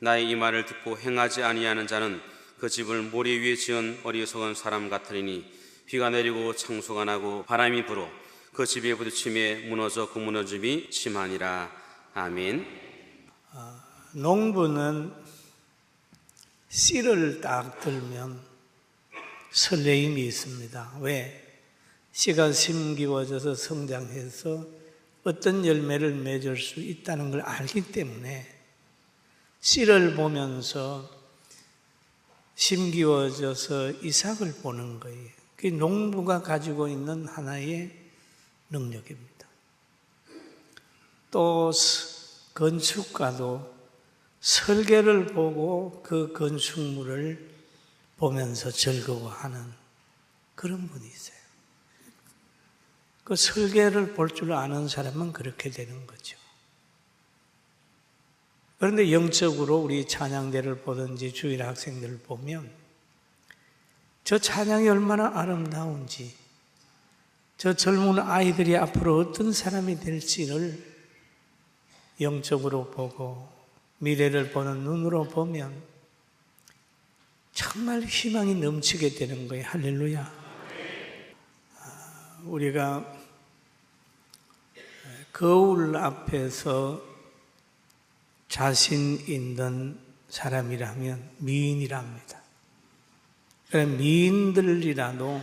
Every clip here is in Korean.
나의 이 말을 듣고 행하지 아니하는 자는 그 집을 모래 위에 지은 어리석은 사람 같으리니 비가 내리고 창소가 나고 바람이 불어 그 집에 부딪힘에 무너져 그 무너짐이 심하니라 아멘. 농부는 씨를 딱 들면 설레임이 있습니다. 왜? 씨가 심기워져서 성장해서 어떤 열매를 맺을 수 있다는 걸 알기 때문에 씨를 보면서 심기워져서 이삭을 보는 거예요. 그게 농부가 가지고 있는 하나의 능력입니다. 또 건축가도 설계를 보고 그 건축물을 보면서 즐거워하는 그런 분이 있어요. 그 설계를 볼 줄 아는 사람은 그렇게 되는 거죠. 그런데 영적으로 우리 찬양대를 보든지 주일 학생들을 보면 저 찬양이 얼마나 아름다운지 저 젊은 아이들이 앞으로 어떤 사람이 될지를 영적으로 보고 미래를 보는 눈으로 보면 정말 희망이 넘치게 되는 거예요. 할렐루야. 아, 우리가 거울 앞에서 자신 있는 사람이라면 미인이랍니다. 미인들이라도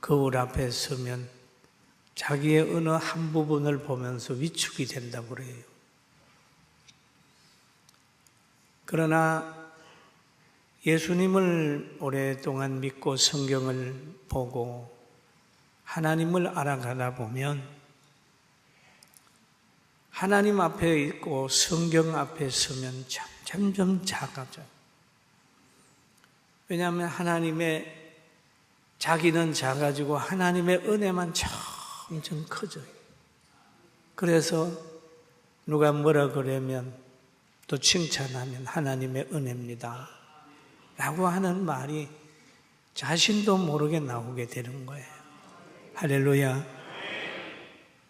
거울 앞에 서면 자기의 어느 한 부분을 보면서 위축이 된다고 그래요. 그러나 예수님을 오랫동안 믿고 성경을 보고 하나님을 알아가다 보면 하나님 앞에 있고 성경 앞에 서면 점점 작아져. 왜냐하면 하나님의 자기는 작아지고 하나님의 은혜만 점점 커져요. 그래서 누가 뭐라 그러면 또 칭찬하면 하나님의 은혜입니다. 라고 하는 말이 자신도 모르게 나오게 되는 거예요. 할렐루야.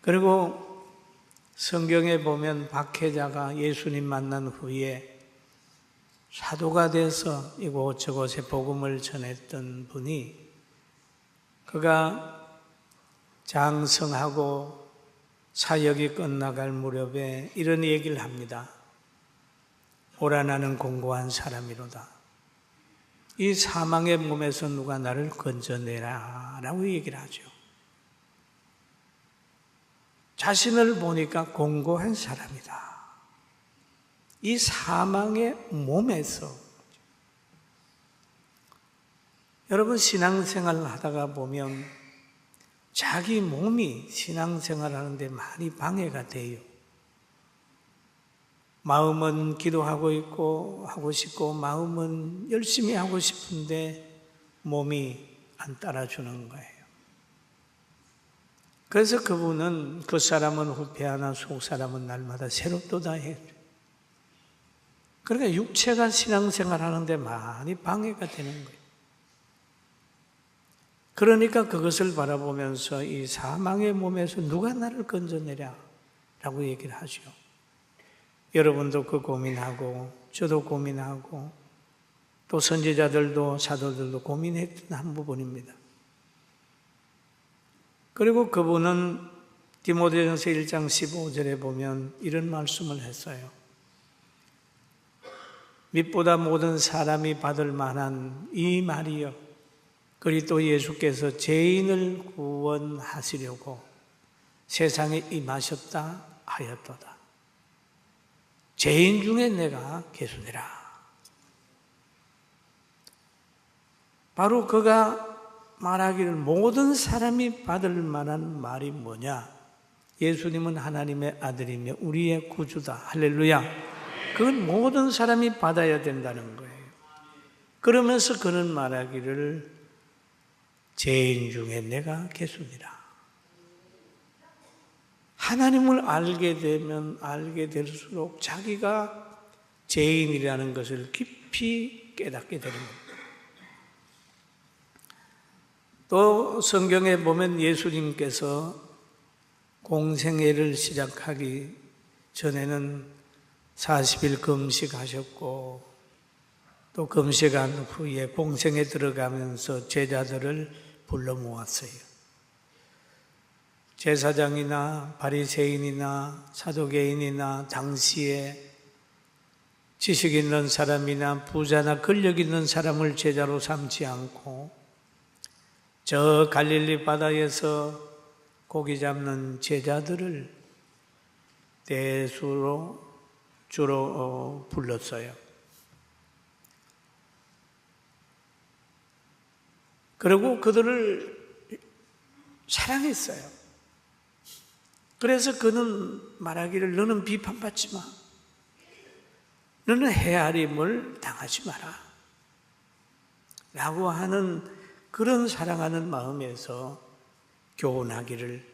그리고 성경에 보면 박해자가 예수님 만난 후에 사도가 돼서 이곳저곳에 복음을 전했던 분이 그가 장성하고 사역이 끝나갈 무렵에 이런 얘기를 합니다. 오라 나는 공고한 사람이로다. 이 사망의 몸에서 누가 나를 건져내라 라고 얘기를 하죠. 자신을 보니까 공고한 사람이다. 이 사망의 몸에서 여러분 신앙생활을 하다가 보면 자기 몸이 신앙생활 하는데 많이 방해가 돼요. 마음은 기도하고 있고 하고 싶고 마음은 열심히 하고 싶은데 몸이 안 따라주는 거예요. 그래서 그분은 그 사람은 후패하나 속 사람은 날마다 새롭도다 해요. 그러니까 육체가 신앙생활 하는데 많이 방해가 되는 거예요. 그러니까 그것을 바라보면서 이 사망의 몸에서 누가 나를 건져내랴? 라고 얘기를 하죠. 여러분도 그 고민하고, 저도 고민하고, 또 선지자들도 사도들도 고민했던 한 부분입니다. 그리고 그분은 디모데전서 1장 15절에 보면 이런 말씀을 했어요. 밑보다 모든 사람이 받을 만한 이 말이요. 그리스도 예수께서 죄인을 구원하시려고 세상에 임하셨다 하였도다. 죄인 중에 내가 계수되라. 바로 그가 말하기를 모든 사람이 받을 만한 말이 뭐냐? 예수님은 하나님의 아들이며 우리의 구주다. 할렐루야. 그건 모든 사람이 받아야 된다는 거예요. 그러면서 그는 말하기를 죄인 중에 내가 개수니라. 하나님을 알게 되면 알게 될수록 자기가 죄인이라는 것을 깊이 깨닫게 되는 겁니다. 또 성경에 보면 예수님께서 공생애를 시작하기 전에는 40일 금식하셨고 또 금식한 후에 공생에 들어가면서 제자들을 불러 모았어요. 제사장이나 바리새인이나 사도개인이나 당시에 지식 있는 사람이나 부자나 권력 있는 사람을 제자로 삼지 않고 저 갈릴리 바다에서 고기 잡는 제자들을 대수로 주로 어, 불렀어요. 그리고 그들을 사랑했어요. 그래서 그는 말하기를 너는 비판받지 마. 너는 헤아림을 당하지 마라. 라고 하는 그런 사랑하는 마음에서 교훈하기를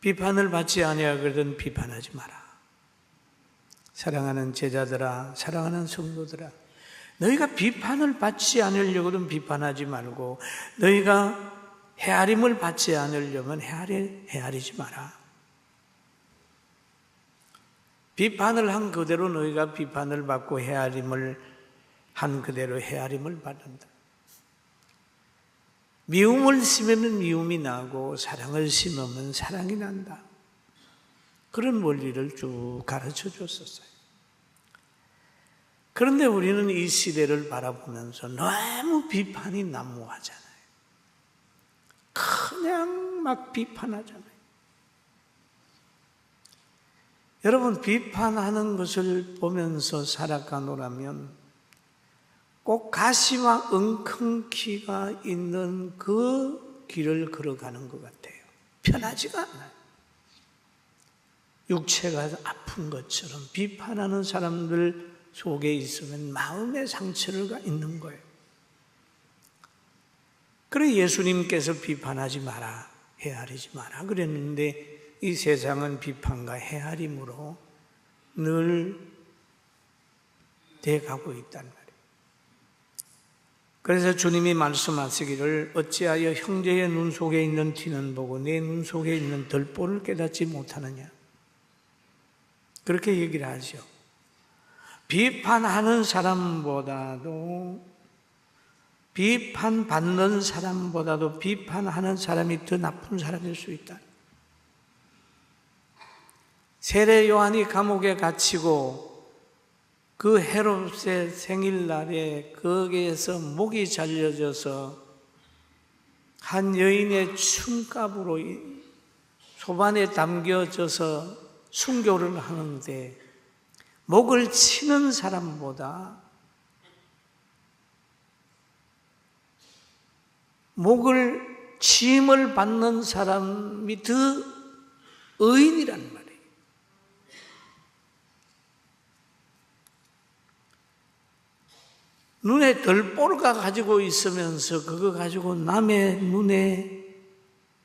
비판을 받지 아니하거든 비판하지 마라. 사랑하는 제자들아, 사랑하는 성도들아, 너희가 비판을 받지 않으려고는 비판하지 말고 너희가 헤아림을 받지 않으려면 헤아리, 헤아리지 마라. 비판을 한 그대로 너희가 비판을 받고 헤아림을 한 그대로 헤아림을 받는다. 미움을 심으면 미움이 나고 사랑을 심으면 사랑이 난다. 그런 원리를 쭉 가르쳐 줬었어요. 그런데 우리는 이 시대를 바라보면서 너무 비판이 난무하잖아요. 그냥 막 비판하잖아요. 여러분, 비판하는 것을 보면서 살아가노라면 꼭 가시와 엉겅퀴가 있는 그 길을 걸어가는 것 같아요. 편하지가 않아요. 육체가 아픈 것처럼 비판하는 사람들 속에 있으면 마음의 상처가 있는 거예요. 그래 예수님께서 비판하지 마라, 헤아리지 마라 그랬는데 이 세상은 비판과 헤아림으로 늘 돼가고 말이에요. 그래서 주님이 말씀하시기를 어찌하여 형제의 눈 속에 있는 티는 보고 내 눈 속에 있는 덜보를 깨닫지 못하느냐. 그렇게 얘기를 하죠. 비판하는 사람보다도 비판받는 사람보다도 비판하는 사람이 더 나쁜 사람일 수 있다. 세례 요한이 감옥에 갇히고 그 헤롯의 생일날에 거기에서 목이 잘려져서 한 여인의 춤값으로 소반에 담겨져서 순교를 하는데 목을 치는 사람보다 목을 침을 받는 사람이 더 의인이란 말이에요. 눈에 덜보르가 가지고 있으면서 그거 가지고 남의 눈에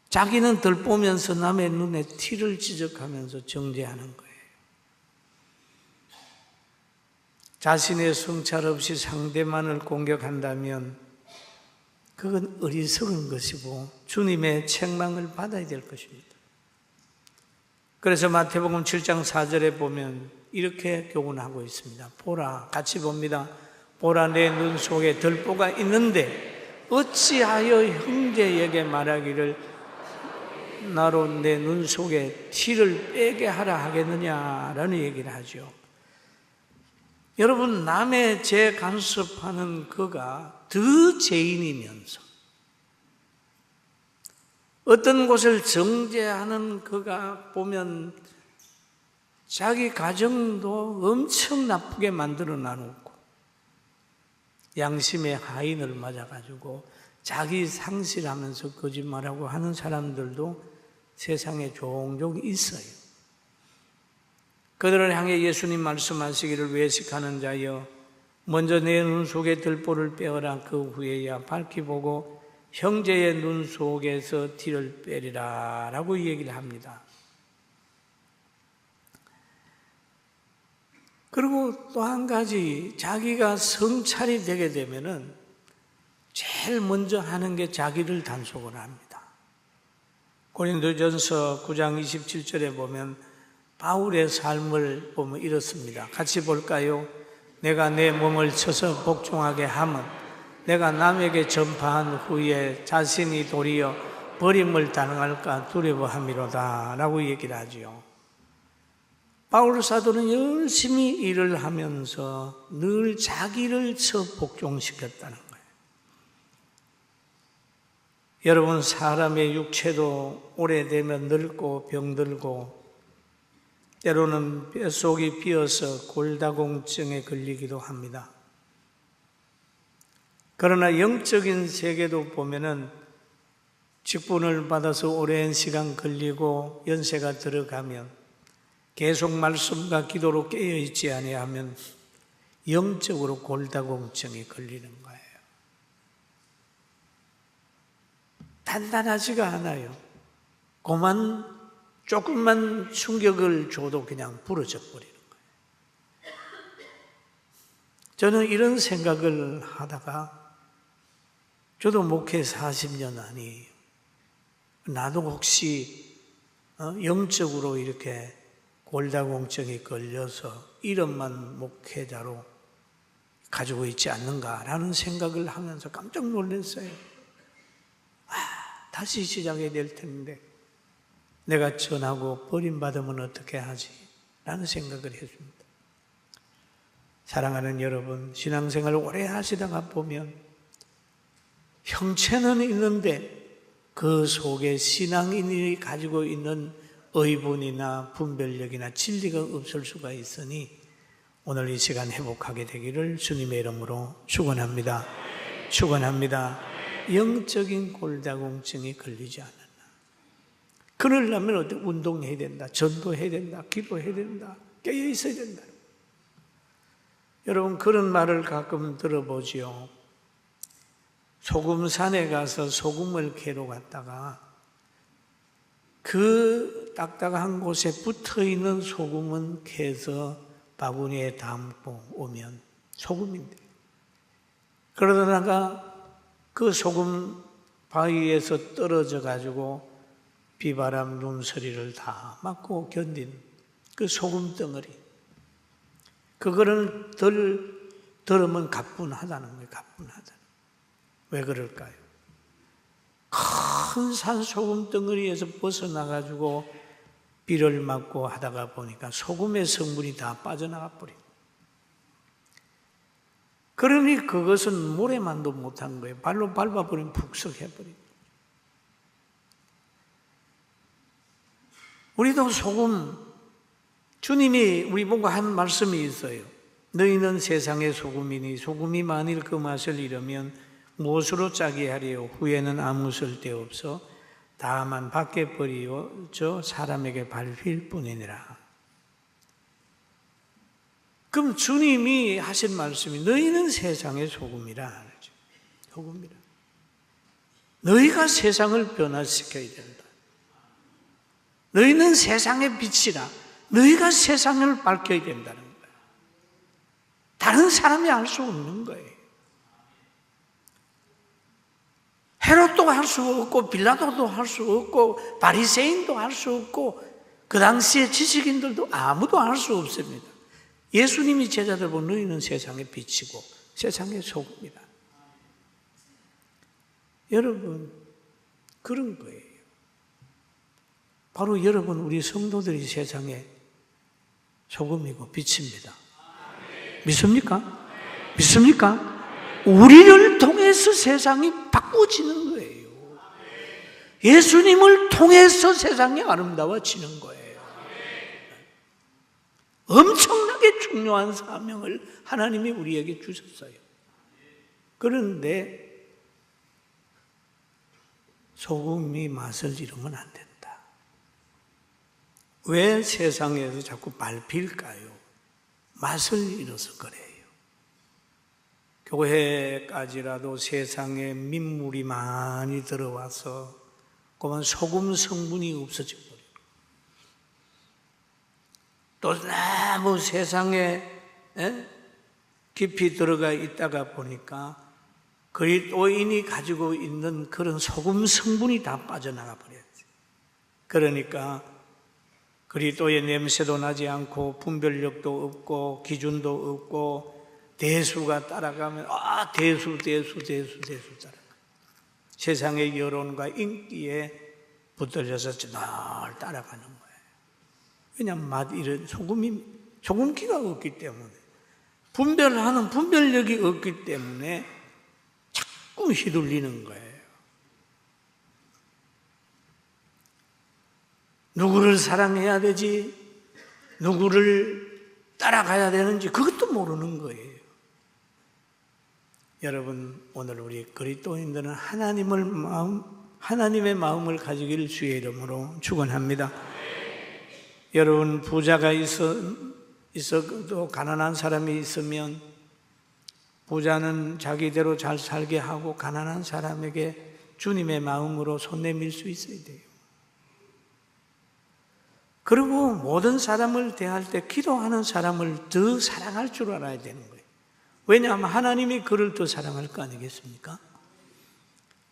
자기는 덜 보면서 남의 눈에 티를 지적하면서 정죄하는 거예요. 자신의 성찰 없이 상대만을 공격한다면 그건 어리석은 것이고 주님의 책망을 받아야 될 것입니다. 그래서 마태복음 7장 4절에 보면 이렇게 교훈하고 있습니다. 보라, 같이 봅니다. 보라, 내 눈 속에 들보가 있는데 어찌하여 형제에게 말하기를 나로 내 눈 속에 티를 빼게 하라 하겠느냐라는 얘기를 하죠. 여러분, 남의 죄 간섭하는 그가 더 죄인이면서 어떤 곳을 정죄하는 그가 보면 자기 가정도 엄청 나쁘게 만들어 놔놓고 양심의 하인을 맞아가지고 자기 상실하면서 거짓말하고 하는 사람들도 세상에 종종 있어요. 그들을 향해 예수님 말씀하시기를 외식하는 자여 먼저 내 눈 속에 들보를 빼어라 그 후에야 밝히 보고 형제의 눈 속에서 티를 빼리라 라고 얘기를 합니다. 그리고 또 한 가지 자기가 성찰이 되게 되면은 제일 먼저 하는 게 자기를 단속을 합니다. 고린도전서 9장 27절에 보면 바울의 삶을 보면 이렇습니다. 같이 볼까요? 내가 내 몸을 쳐서 복종하게 함은 내가 남에게 전파한 후에 자신이 도리어 버림을 당할까 두려워함이로다 라고 얘기를 하지요. 바울 사도는 열심히 일을 하면서 늘 자기를 쳐 복종시켰다는 거예요. 여러분, 사람의 육체도 오래되면 늙고 병들고 때로는 뼛속이 비어서 골다공증에 걸리기도 합니다. 그러나 영적인 세계도 보면은 직분을 받아서 오랜 시간 걸리고 연세가 들어가면 계속 말씀과 기도로 깨어 있지 아니하면 영적으로 골다공증에 걸리는 거예요. 단단하지가 않아요. 고만 조금만 충격을 줘도 그냥 부러져 버리는 거예요. 저는 이런 생각을 하다가 저도 목회 40년 아니에요. 나도 혹시 어, 영적으로 이렇게 골다공증에 걸려서 이름만 목회자로 가지고 있지 않는가라는 생각을 하면서 깜짝 놀랐어요. 아, 다시 시작해야 될 텐데 내가 전하고 버림받으면 어떻게 하지? 라는 생각을 했습니다. 사랑하는 여러분, 신앙생활 오래 하시다가 보면 형체는 있는데 그 속에 신앙인이 가지고 있는 의분이나 분별력이나 진리가 없을 수가 있으니 오늘 이 시간 회복하게 되기를 주님의 이름으로 축원합니다. 축원합니다. 영적인 골다공증이 걸리지 않았나. 그러려면 어때? 운동해야 된다. 전도해야 된다. 기도해야 된다. 깨어 있어야 된다. 여러분 그런 말을 가끔 들어보지요. 소금산에 가서 소금을 캐러 갔다가 그 딱딱한 곳에 붙어 있는 소금은 캐서 바구니에 담고 오면 소금인데. 그러다가 그 소금 바위에서 떨어져 가지고 비바람 눈소리를 다 맞고 견딘 그 소금 덩어리. 그거를 덜 들으면 가뿐하다는 거예요 가뿐하다 왜 그럴까요? 큰 산소금 덩어리에서 벗어나 가지고 비를 맞고 하다가 보니까 소금의 성분이 다 빠져나가 버린 그러니 그것은 모래만도 못한 거예요. 발로 밟아버리면 푹석해버린 우리도 소금, 주님이 우리 보고 한 말씀이 있어요. 너희는 세상의 소금이니 소금이 만일 그 맛을 잃으면 무엇으로 짜게 하리요? 후에는 아무 쓸데없어 다만 밖에 버리어 저 사람에게 밟힐 뿐이니라. 그럼 주님이 하신 말씀이 너희는 세상의 소금이라. 소금이라. 너희가 세상을 변화시켜야 된다. 너희는 세상의 빛이라. 너희가 세상을 밝혀야 된다는 거야. 다른 사람이 알 수 없는 거예요. 헤롯도 할 수 없고 빌라도도 할 수 없고 바리새인도 할 수 없고 그 당시에 지식인들도 아무도 할 수 없습니다. 예수님이 제자들 보고 너희는 세상의 빛이고 세상의 소금이다. 여러분 그런 거예요. 바로 여러분 우리 성도들이 세상의 소금이고 빛입니다. 믿습니까? 믿습니까? 우리를 통해서 세상이 바 꿔지는 거예요. 예수님을 통해서 세상이 아름다워지는 거예요. 엄청나게 중요한 사명을 하나님이 우리에게 주셨어요. 그런데 소금이 맛을 잃으면 안 된다. 왜 세상에서 자꾸 밟힐까요? 맛을 잃어서 그래요. 교회까지라도 세상에 민물이 많이 들어와서 그만 소금 성분이 없어져 버려요. 또 너무 세상에 에? 깊이 들어가 있다가 보니까 그리스도인이 가지고 있는 그런 소금 성분이 다 빠져나가 버렸지. 그러니까 그리스도의 냄새도 나지 않고 분별력도 없고 기준도 없고 대수가 따라가면 아 대수 대수 대수 대수 따라가 세상의 여론과 인기에 붙들려서 늘 따라가는 거예요. 왜냐하면 맛 이런 소금이 소금기가 없기 때문에 분별하는 분별력이 없기 때문에 자꾸 휘둘리는 거예요. 누구를 사랑해야 되지, 누구를 따라가야 되는지 그것도 모르는 거예요. 여러분 오늘 우리 그리스도인들은 하나님을 마음 하나님의 마음을 가지기를 주의 이름으로 축원합니다. 여러분 부자가 있어 있어도 가난한 사람이 있으면 부자는 자기대로 잘 살게 하고 가난한 사람에게 주님의 마음으로 손 내밀 수 있어야 돼요. 그리고 모든 사람을 대할 때 기도하는 사람을 더 사랑할 줄 알아야 되는 거예요. 왜냐하면 하나님이 그를 더 사랑할 거 아니겠습니까?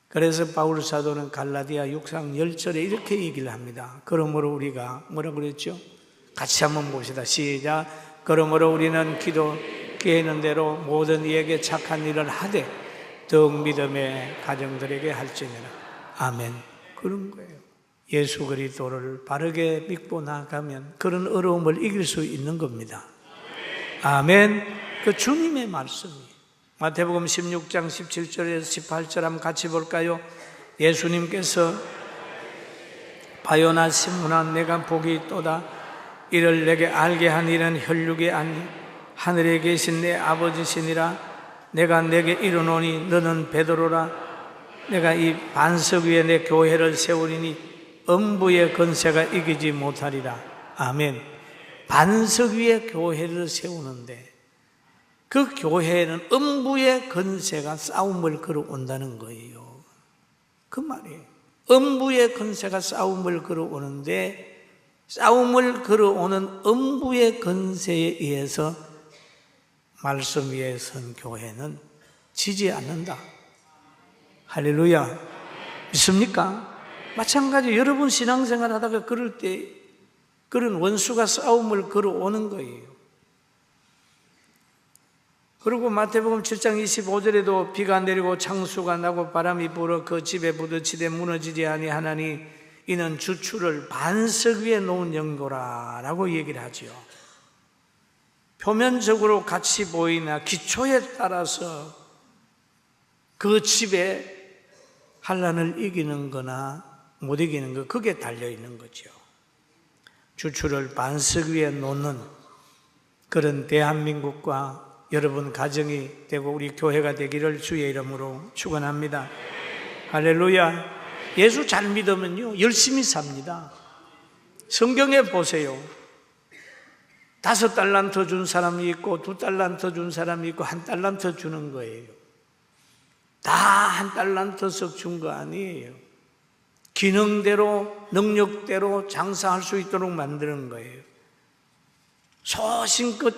그래서 바울 사도는 갈라디아 6상 10절에 이렇게 얘기를 합니다. 그러므로 우리가 뭐라 그랬죠? 같이 한번 봅시다. 시작. 그러므로 우리는 기도 깨는 대로 모든 이에게 착한 일을 하되 더욱 믿음의 가정들에게 할지니라. 아멘. 그런 거예요. 예수 그리스도를 바르게 믿고 나가면 그런 어려움을 이길 수 있는 겁니다. 아멘. 그 주님의 말씀이 마태복음 16장 17절에서 18절 한번 같이 볼까요? 예수님께서 바요나 시문아 내가 복이 있도다. 이를 내게 알게 한 이는 혈육이 아니 하늘에 계신 내 아버지시니라. 내가 내게 이르노니 너는 베드로라. 내가 이 반석 위에 내 교회를 세우리니 음부의 건세가 이기지 못하리라. 아멘. 반석 위에 교회를 세우는데 그 교회에는 음부의 건세가 싸움을 걸어온다는 거예요. 그 말이에요. 음부의 건세가 싸움을 걸어오는데 싸움을 걸어오는 음부의 건세에 의해서 말씀 위에 선 교회는 지지 않는다. 할렐루야. 믿습니까? 마찬가지 여러분 신앙생활 하다가 그럴 때 그런 원수가 싸움을 걸어오는 거예요. 그리고 마태복음 7장 25절에도 비가 내리고 창수가 나고 바람이 불어 그 집에 부딪히되 무너지지 아니하나니 이는 주추를 반석 위에 놓은 연고라라고 얘기를 하지요. 표면적으로 같이 보이나 기초에 따라서 그 집에 환란을 이기는 거나 못 이기는 거 그게 달려 있는 거죠. 주추를 반석 위에 놓는 그런 대한민국과 여러분 가정이 되고 우리 교회가 되기를 주의 이름으로 축원합니다. 할렐루야. 예수 잘 믿으면요 열심히 삽니다. 성경에 보세요. 다섯 달란트 준 사람이 있고 두 달란트 준 사람이 있고 한 달란트 주는 거예요. 다 한 달란트씩 준 거 아니에요. 기능대로 능력대로 장사할 수 있도록 만드는 거예요. 소신껏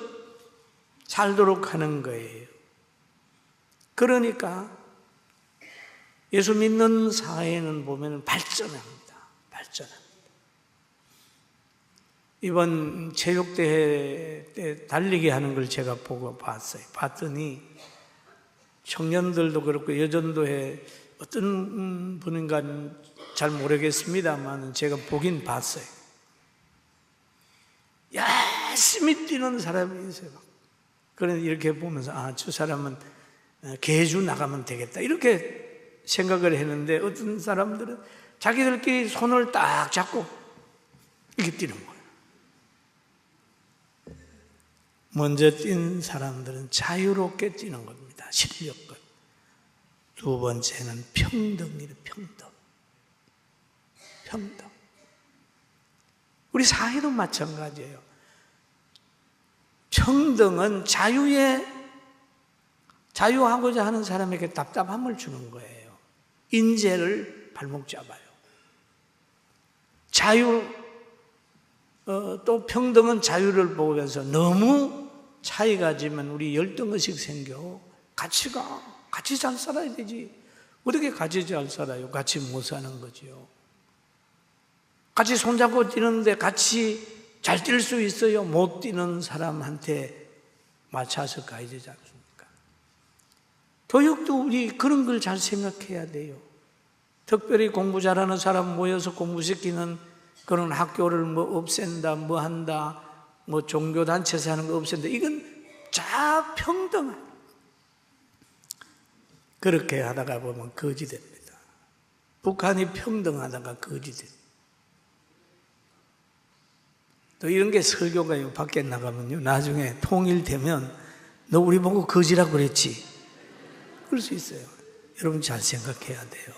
살도록 하는 거예요. 그러니까 예수 믿는 사회는 보면 발전합니다. 발전합니다. 이번 체육대회 때 달리기 하는 걸 제가 보고 봤어요. 봤더니 청년들도 그렇고 여전도에 어떤 음, 분인가는 잘 모르겠습니다만 제가 보긴 봤어요. 열심히 뛰는 사람이 있어요. 그래 이렇게 보면서 아 저 사람은 어, 개주 나가면 되겠다 이렇게 생각을 했는데 어떤 사람들은 자기들끼리 손을 딱 잡고 이렇게 뛰는 거예요. 먼저 뛴 사람들은 자유롭게 뛰는 겁니다. 실력껏. 두 번째는 평등이래 평등. 평등. 우리 사회도 마찬가지예요. 평등은 자유에 자유하고자 하는 사람에게 답답함을 주는 거예요. 인재를 발목 잡아요. 자유 어, 또 평등은 자유를 보면서 너무 차이가 지면 우리 열등의식 생겨 같이 가 같이 잘 살아야 되지 어떻게 같이 잘 살아요? 같이 못 사는 거지요. 같이 손잡고 뛰는데 같이 잘 뛸 수 있어요. 못 뛰는 사람한테 맞춰서 가야 되지 않습니까? 교육도 우리 그런 걸 잘 생각해야 돼요. 특별히 공부 잘하는 사람 모여서 공부시키는 그런 학교를 뭐 없앤다, 뭐 한다, 뭐 종교단체에서 하는 거 없앤다. 이건 자 평등한. 그렇게 하다가 보면 거지 됩니다. 북한이 평등하다가 거지 됩니다. 또 이런 게 설교가 밖에 나가면요. 나중에 통일되면 너 우리 보고 거지라고 그랬지. 그럴 수 있어요. 여러분 잘 생각해야 돼요.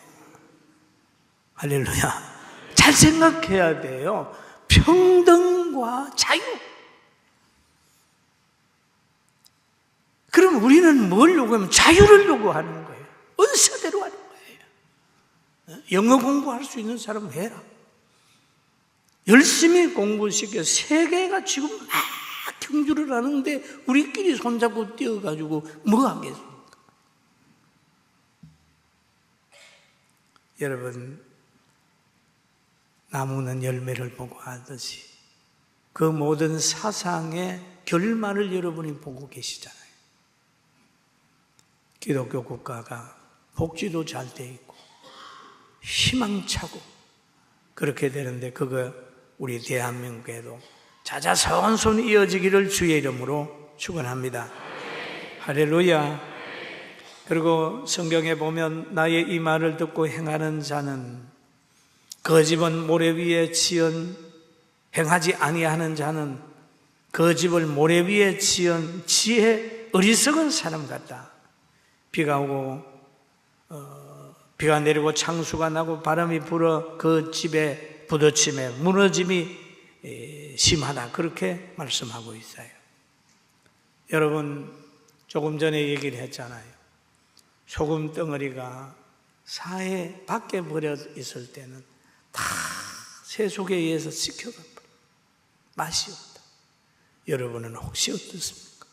할렐루야. 잘 생각해야 돼요. 평등과 자유. 그럼 우리는 뭘 요구하면 자유를 요구하는 거예요. 은사대로 하는 거예요. 영어 공부할 수 있는 사람은 해라. 열심히 공부시켜 세계가 지금 막 경주를 하는데 우리끼리 손잡고 뛰어가지고 뭐 하겠습니까? 여러분 나무는 열매를 보고 하듯이 그 모든 사상의 결말을 여러분이 보고 계시잖아요. 기독교 국가가 복지도 잘 돼 있고 희망차고 그렇게 되는데 그거 우리 대한민국에도 자자손손 이어지기를 주의 이름으로 축원합니다. 할렐루야. 그리고 성경에 보면 나의 이 말을 듣고 행하는 자는 그 집은 모래 위에 지은 행하지 아니하는 자는 그 집을 모래 위에 지은 지혜 어리석은 사람 같다. 비가 오고 어, 비가 내리고 창수가 나고 바람이 불어 그 집에 부딪힘에 무너짐이 에, 심하다 그렇게 말씀하고 있어요. 여러분 조금 전에 얘기를 했잖아요. 소금 덩어리가 사해 밖에 버려 있을 때는 다 세속에 의해서 식혀가 버려. 맛이 없다. 여러분은 혹시 어떻습니까?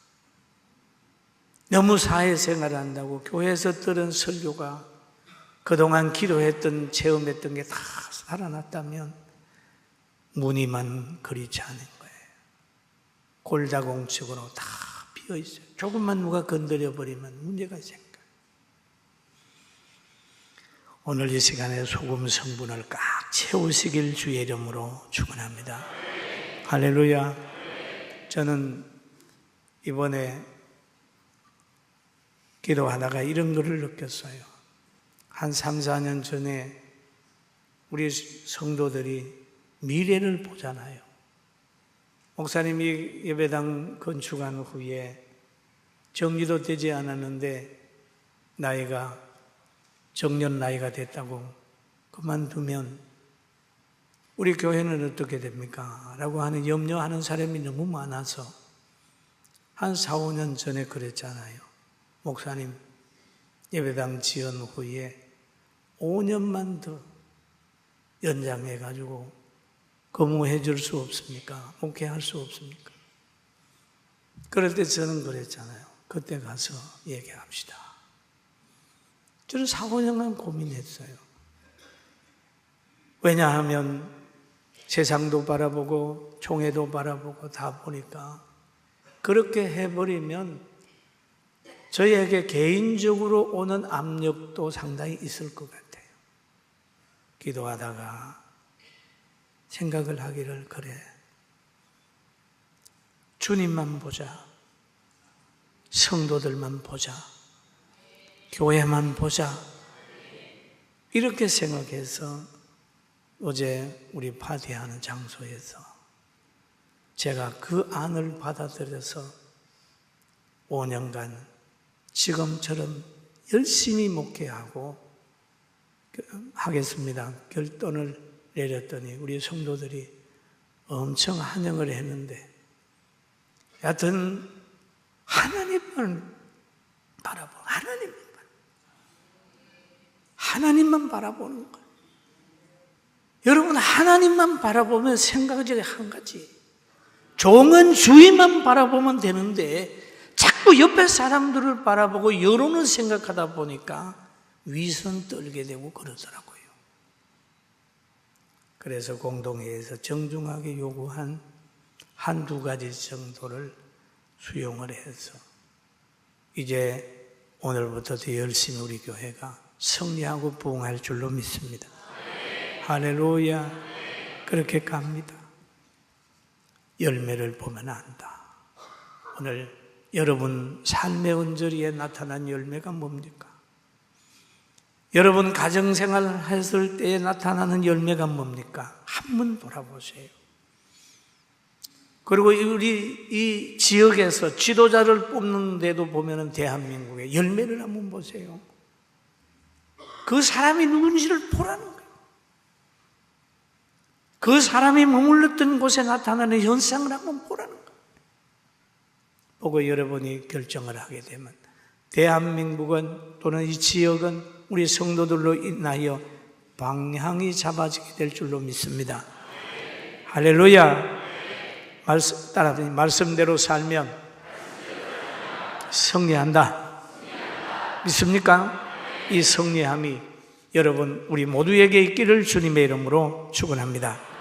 너무 사회생활을 한다고 교회에서 들은 설교가 그동안 기도했던 체험했던 게 다 살아났다면 무늬만 그리지 않은 거예요. 골다공증으로 다 비어 있어요. 조금만 누가 건드려 버리면 문제가 생겨요. 오늘 이 시간에 소금 성분을 꽉 채우시길 주의 이름으로 축원합니다. 할렐루야. 저는 이번에 기도하다가 이런 것을 느꼈어요. 한 3, 4년 전에 우리 성도들이 미래를 보잖아요. 목사님이 예배당 건축한 후에 정리도 되지 않았는데 나이가 정년 나이가 됐다고 그만두면 우리 교회는 어떻게 됩니까? 라고 하는 염려하는 사람이 너무 많아서 한 4, 5년 전에 그랬잖아요. 목사님, 예배당 지은 후에 5년만 더 연장해가지고 거무해 줄 수 없습니까? 목회할 수 없습니까? 그럴 때 저는 그랬잖아요. 그때 가서 얘기합시다. 저는 4, 5년간 고민했어요. 왜냐하면 세상도 바라보고 총회도 바라보고 다 보니까 그렇게 해버리면 저희에게 개인적으로 오는 압력도 상당히 있을 것 같아요. 기도하다가 생각을 하기를 그래. 주님만 보자. 성도들만 보자. 교회만 보자. 이렇게 생각해서 어제 우리 파티하는 장소에서 제가 그 안을 받아들여서 5년간 지금처럼 열심히 목회하고 하겠습니다. 결단을 내렸더니 우리 성도들이 엄청 환영을 했는데 여하튼 하나님만 바라보 하나님만. 하나님만 바라보는 거예요. 여러분 하나님만 바라보면 생각이 한 가지 종은 주위만 바라보면 되는데 자꾸 옆에 사람들을 바라보고 여론을 생각하다 보니까 위선 떨게 되고 그러더라고요. 그래서 공동회에서 정중하게 요구한 한두 가지 정도를 수용을 해서 이제 오늘부터 더 열심히 우리 교회가 승리하고 부흥할 줄로 믿습니다. 할렐루야. 그렇게 갑니다. 열매를 보면 안다. 오늘 여러분 삶의 언저리에 나타난 열매가 뭡니까? 여러분 가정생활 했을 때에 나타나는 열매가 뭡니까? 한번 돌아보세요. 그리고 우리 이 지역에서 지도자를 뽑는데도 보면은 대한민국의 열매를 한번 보세요. 그 사람이 누군지를 보라는 거예요. 그 사람이 머물렀던 곳에 나타나는 현상을 한번 보라는 거예요. 보고 여러분이 결정을 하게 되면 대한민국은 또는 이 지역은 우리 성도들로 인하여 방향이 잡아지게 될 줄로 믿습니다. 할렐루야. 말씀, 따라하니 말씀대로 살면 승리한다. 믿습니까? 이 승리함이 여러분 우리 모두에게 있기를 주님의 이름으로 축원합니다.